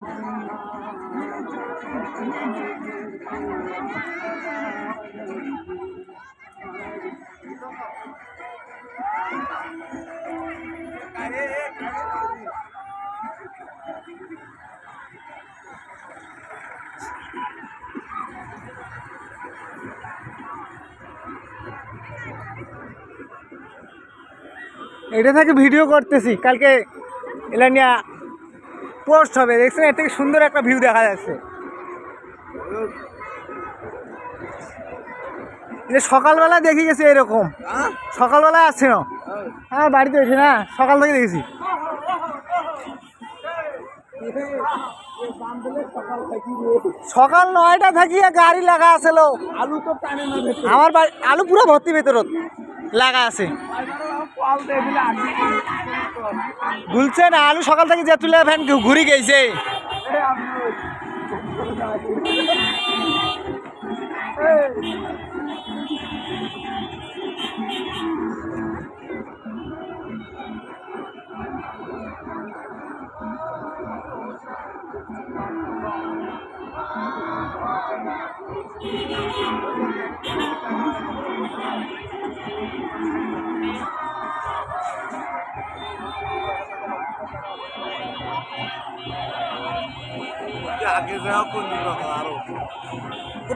এটা থেকে ভিডিও করতেছি কালকে এটা নিয়ে পোস্ট হবে। দেখছেন এর থেকে সুন্দর একটা ভিউ দেখা যাচ্ছে। এটা সকালবেলা দেখে গেছি এরকম। সকালবেলা আসছে না। হ্যাঁ বাড়িতে এসে না সকাল থেকে দেখেছি। সকাল নয়টা থাকিয়ে গাড়ি লাগা আছে লো আলু তো ভেতরে। আমার বাড়ি আলু পুরো ভর্তি ভেতরত। লাগা আছে। গুলছে না আলু সকাল থেকে যে তুলে ফ্যান ঘুরি গেছে। আগে যাও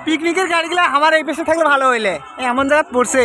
পিকনিকের গাড়িগুলো আমার এই পেশে থাকলে ভালো হইলে। এমন জায়গা পড়ছে।